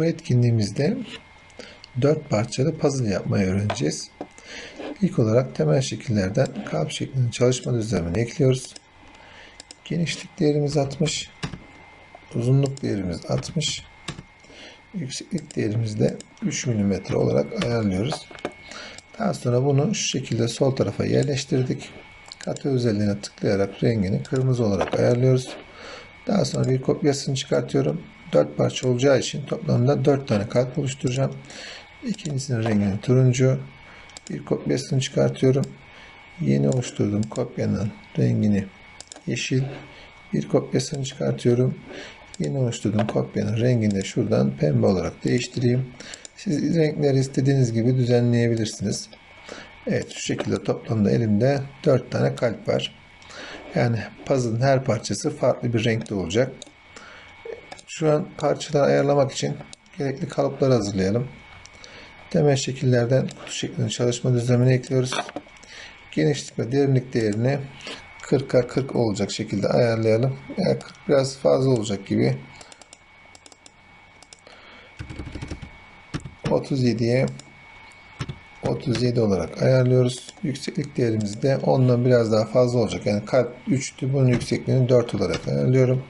Bu etkinliğimizde 4 parçalı puzzle yapmayı öğreneceğiz. İlk olarak temel şekillerden kalp şeklinin çalışma düzlemini ekliyoruz. Genişlik değerimiz 60. Uzunluk değerimiz 60. Yükseklik değerimizi de 3 mm olarak ayarlıyoruz. Daha sonra bunu şu şekilde sol tarafa yerleştirdik. Katı özelliğine tıklayarak rengini kırmızı olarak ayarlıyoruz. Daha sonra bir kopyasını çıkartıyorum. 4 parça olacağı için toplamda 4 tane kalp oluşturacağım. İkincisinin rengini turuncu. Bir kopyasını çıkartıyorum. Yeni oluşturduğum kopyanın rengini yeşil. Bir kopyasını çıkartıyorum. Yeni oluşturduğum kopyanın rengini de şuradan pembe olarak değiştireyim. Siz renkleri istediğiniz gibi düzenleyebilirsiniz. Evet şu şekilde toplamda elimde 4 tane kalp var. Yani puzzle'ın her parçası farklı bir renkte olacak. Şu an parçaları ayarlamak için gerekli kalıpları hazırlayalım. Temel şekillerden kutu şeklinin çalışma düzlemini ekliyoruz. Genişlik ve derinlik değerini 40'a 40 olacak şekilde ayarlayalım. Yani 40 biraz fazla olacak gibi. 37'ye 37 olarak ayarlıyoruz. Yükseklik değerimiz de ondan biraz daha fazla olacak. Yani kalp 3'tü. Bunun yüksekliğini 4 olarak ayarlıyorum.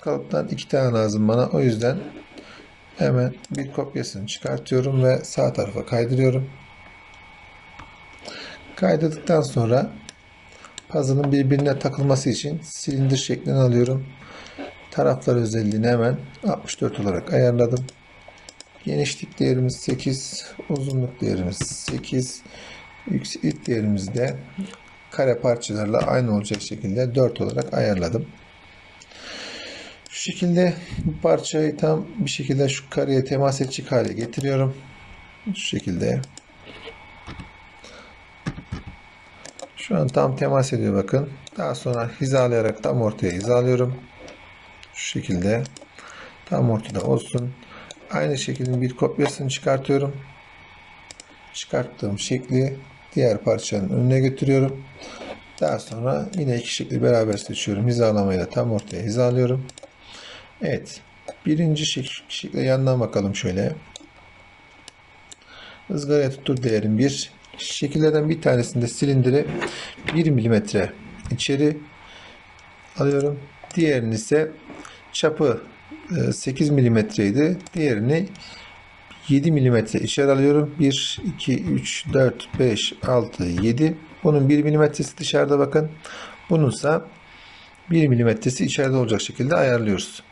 Kalıptan 2 tane lazım bana. O yüzden hemen bir kopyasını çıkartıyorum ve sağ tarafa kaydırıyorum. Kaydırdıktan sonra puzzle'ın birbirine takılması için silindir şeklini alıyorum. Taraflar özelliğini hemen 64 olarak ayarladım. Genişlik değerimiz 8, uzunluk değerimiz 8, yükseklik değerimiz de kare parçalarla aynı olacak şekilde 4 olarak ayarladım. Şu şekilde bu parçayı tam bir şekilde şu kareye temas edecek hale getiriyorum. Şu şekilde. Şu an tam temas ediyor bakın. Daha sonra hizalayarak tam ortaya hizalıyorum. Şu şekilde. Tam ortada olsun. Aynı şekilde bir kopyasını çıkartıyorum. Çıkarttığım şekli diğer parçanın önüne götürüyorum. Daha sonra yine iki şekli beraber seçiyorum. Hizalamayla tam ortaya hizalıyorum. Evet. Birinci şek şekle yandan bakalım şöyle. Izgaraya tuttur değerim 1. Şekillerden bir tanesinde silindiri 1 mm içeri alıyorum. Diğerini ise çapı 8 mm idi. Diğerini 7 mm içeri alıyorum. 1, 2, 3, 4, 5, 6, 7. Bunun 1 mm'si dışarıda bakın. Bununsa 1 mm'si içeride olacak şekilde ayarlıyoruz.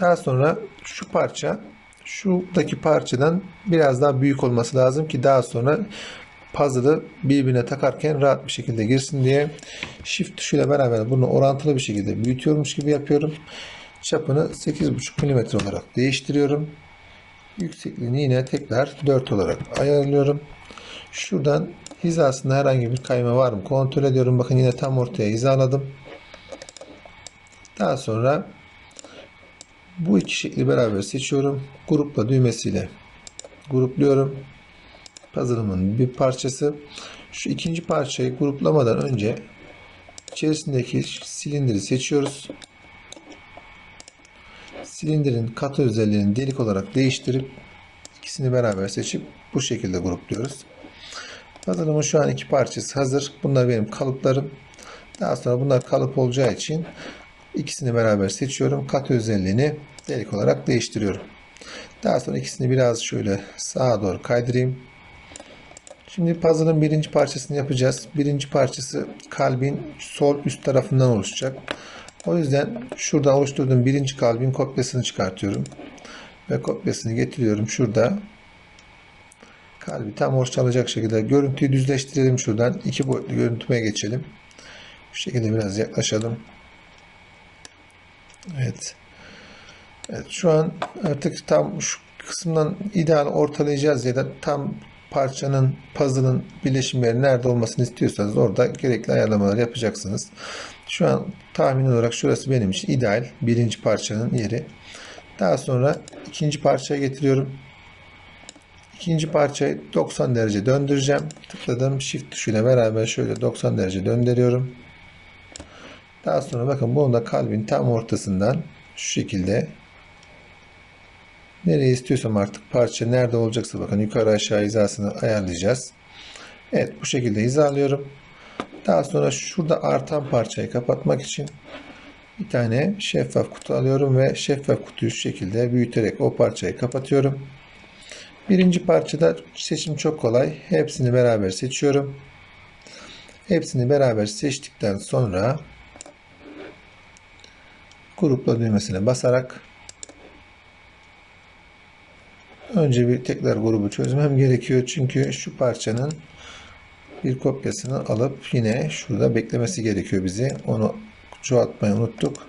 Daha sonra şu parça şuradaki parçadan biraz daha büyük olması lazım ki daha sonra puzzle'ı birbirine takarken rahat bir şekilde girsin diye shift tuşuyla beraber bunu orantılı bir şekilde büyütüyormuş gibi yapıyorum. Çapını 8,5 mm olarak değiştiriyorum. Yüksekliğini yine tekrar 4 olarak ayarlıyorum. Şuradan hizasında herhangi bir kayma var mı kontrol ediyorum. Bakın yine tam ortaya hizaladım. Daha sonra bu iki şekli beraber seçiyorum. Grupla düğmesiyle grupluyorum. Puzzle'ımın bir parçası. Şu ikinci parçayı gruplamadan önce içerisindeki silindiri seçiyoruz. Silindirin katı özelliğini delik olarak değiştirip ikisini beraber seçip bu şekilde grupluyoruz. Puzzle'ımın şu an iki parçası hazır. Bunlar benim kalıplarım. Daha sonra bunlar kalıp olacağı için ikisini beraber seçiyorum. Katı özelliğini delik olarak değiştiriyorum. Daha sonra ikisini biraz şöyle sağa doğru kaydırayım. Şimdi puzzle'ın birinci parçasını yapacağız. Birinci parçası kalbin sol üst tarafından oluşacak. O yüzden şuradan oluşturduğum birinci kalbin kopyasını çıkartıyorum. Ve kopyasını getiriyorum şurada. Kalbi tam orta alacak şekilde görüntüyü düzleştirelim şuradan. iki boyutlu görüntüme geçelim. Bu şekilde biraz yaklaşalım. Evet. Evet şu an artık tam şu kısımdan ideal ortalayacağız ya da tam parçanın, puzzle'ın birleşim yeri nerede olmasını istiyorsanız orada gerekli ayarlamalar yapacaksınız. Şu an tahmin olarak şurası benim için ideal. Birinci parçanın yeri. Daha sonra ikinci parçaya getiriyorum. İkinci parçayı 90 derece döndüreceğim. Tıkladım. Shift tuşuyla beraber şöyle 90 derece döndürüyorum. Daha sonra bakın bunu da kalbin tam ortasından şu şekilde nereye istiyorsam artık parça nerede olacaksa bakın yukarı aşağı hizasını ayarlayacağız. Evet bu şekilde hizalıyorum. Daha sonra şurada artan parçayı kapatmak için bir tane şeffaf kutu alıyorum ve şeffaf kutuyu şu şekilde büyüterek o parçayı kapatıyorum. Birinci parçada seçim çok kolay. Hepsini beraber seçiyorum. Hepsini beraber seçtikten sonra grupla düğmesine basarak önce bir tekrar grubu çözmem gerekiyor. Çünkü şu parçanın bir kopyasını alıp yine şurada beklemesi gerekiyor bizi. Onu çoğaltmayı unuttuk.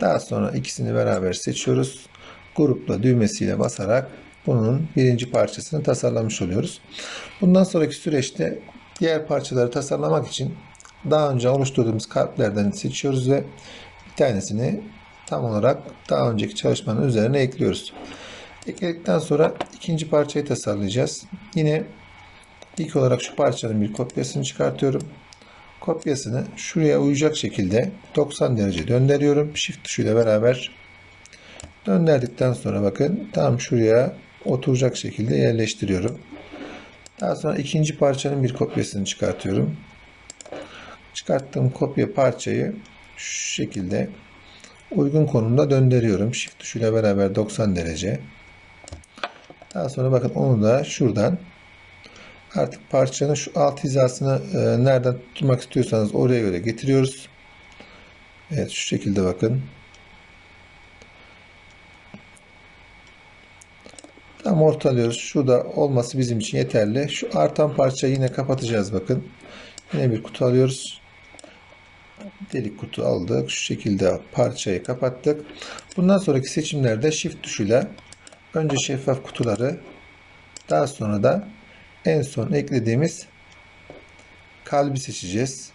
Daha sonra ikisini beraber seçiyoruz. Grupla düğmesiyle basarak bunun birinci parçasını tasarlamış oluyoruz. Bundan sonraki süreçte diğer parçaları tasarlamak için daha önce oluşturduğumuz kalplerden seçiyoruz ve bir tanesini tam olarak daha önceki çalışmanın üzerine ekliyoruz. Ekledikten sonra ikinci parçayı tasarlayacağız. Yine ilk olarak şu parçanın bir kopyasını çıkartıyorum. Kopyasını şuraya uyacak şekilde 90 derece döndürüyorum. Shift tuşuyla beraber döndürdükten sonra bakın tam şuraya oturacak şekilde yerleştiriyorum. Daha sonra ikinci parçanın bir kopyasını çıkartıyorum. Çıkarttığım kopya parçayı şu şekilde uygun konumda döndürüyorum. Shift tuşuyla beraber 90 derece. Daha sonra bakın onu da şuradan artık parçanın şu alt hizasını e, nereden tutmak istiyorsanız oraya göre getiriyoruz. Evet şu şekilde bakın. Tam ortalıyoruz. Şurada olması bizim için yeterli. Şu artan parçayı yine kapatacağız bakın. Yine bir kutu alıyoruz. Delik kutu aldık. Şu şekilde parçayı kapattık. Bundan sonraki seçimlerde shift tuşuyla önce şeffaf kutuları daha sonra da en son eklediğimiz kalbi seçeceğiz.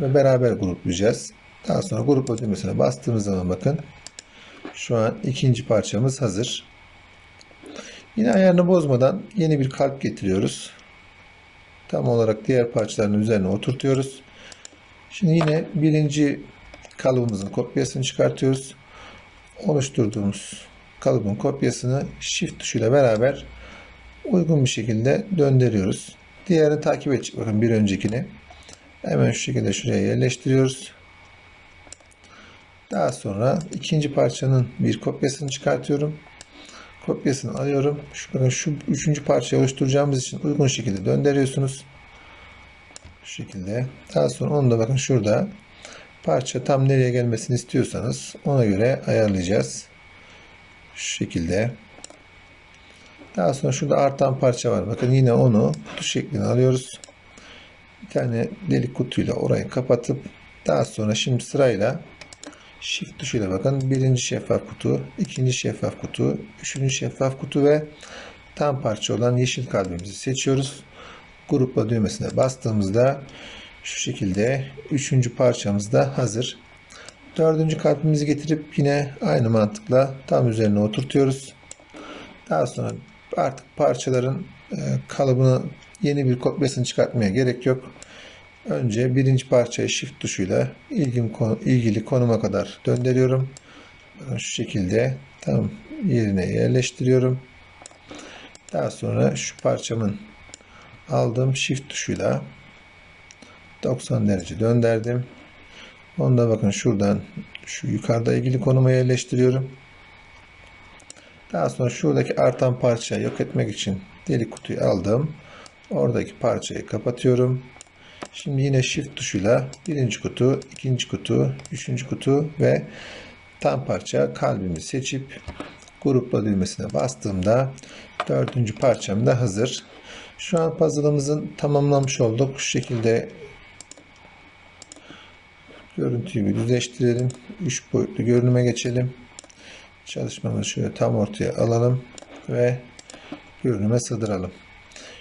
Ve beraber gruplayacağız. Daha sonra grupla düğmesine bastığımız zaman bakın şu an ikinci parçamız hazır. Yine ayarını bozmadan yeni bir kalp getiriyoruz. Tam olarak diğer parçaların üzerine oturtuyoruz. Şimdi yine birinci kalıbımızın kopyasını çıkartıyoruz. Oluşturduğumuz kalıbın kopyasını Shift tuşuyla beraber uygun bir şekilde döndürüyoruz. Diğerini takip edecek. Bakın bir öncekini. Hemen şu şekilde şuraya yerleştiriyoruz. Daha sonra ikinci parçanın bir kopyasını çıkartıyorum. Kopyasını alıyorum. Şu, bakın şu üçüncü parçayı oluşturacağımız için uygun şekilde döndürüyorsunuz. Şu şekilde. Daha sonra onu da bakın şurada parça tam nereye gelmesini istiyorsanız ona göre ayarlayacağız. Şu şekilde. Daha sonra şurada artan parça var. Bakın yine onu kutu şeklinde alıyoruz. Bir tane delik kutuyla orayı kapatıp daha sonra şimdi sırayla Shift tuşuyla bakın. Birinci şeffaf kutu, ikinci şeffaf kutu, üçüncü şeffaf kutu ve tam parça olan yeşil kalbimizi seçiyoruz. Grupla düğmesine bastığımızda şu şekilde üçüncü parçamız da hazır. Dördüncü kalbimizi getirip yine aynı mantıkla tam üzerine oturtuyoruz. Daha sonra artık parçaların e, kalıbını yeni bir kopyasını çıkartmaya gerek yok. Önce birinci parçayı shift tuşuyla ilgim ilgili konuma kadar döndürüyorum. Şu şekilde tam yerine yerleştiriyorum. Daha sonra şu parçamın aldığım shift tuşuyla 90 derece döndürdüm. Onu da bakın şuradan şu yukarıda ilgili konuma yerleştiriyorum. Daha sonra şuradaki artan parçayı yok etmek için delik kutuyu aldım. Oradaki parçayı kapatıyorum. Şimdi yine shift tuşuyla birinci kutu, ikinci kutu, üçüncü kutu ve tam parça kalbimi seçip grupla düğmesine bastığımda dördüncü parçam da hazır. Şu an puzzle'ımızın tamamlamış olduk. Şu şekilde görüntüyü bir düzleştirelim. Üç boyutlu görünüme geçelim. Çalışmamızı şöyle tam ortaya alalım ve görünüme sığdıralım.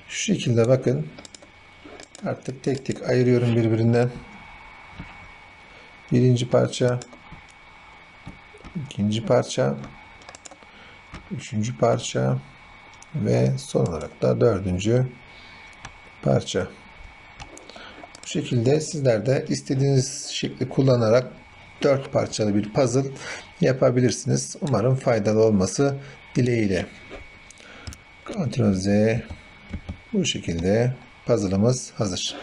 Şu şekilde bakın Artık tek tek ayırıyorum birbirinden. Birinci parça, ikinci parça, üçüncü parça ve son olarak da dördüncü parça. Bu şekilde sizler de istediğiniz şekli kullanarak dört parçalı bir puzzle yapabilirsiniz. Umarım faydalı olması dileğiyle. Ctrl Z bu şekilde puzzle'ımız hazır.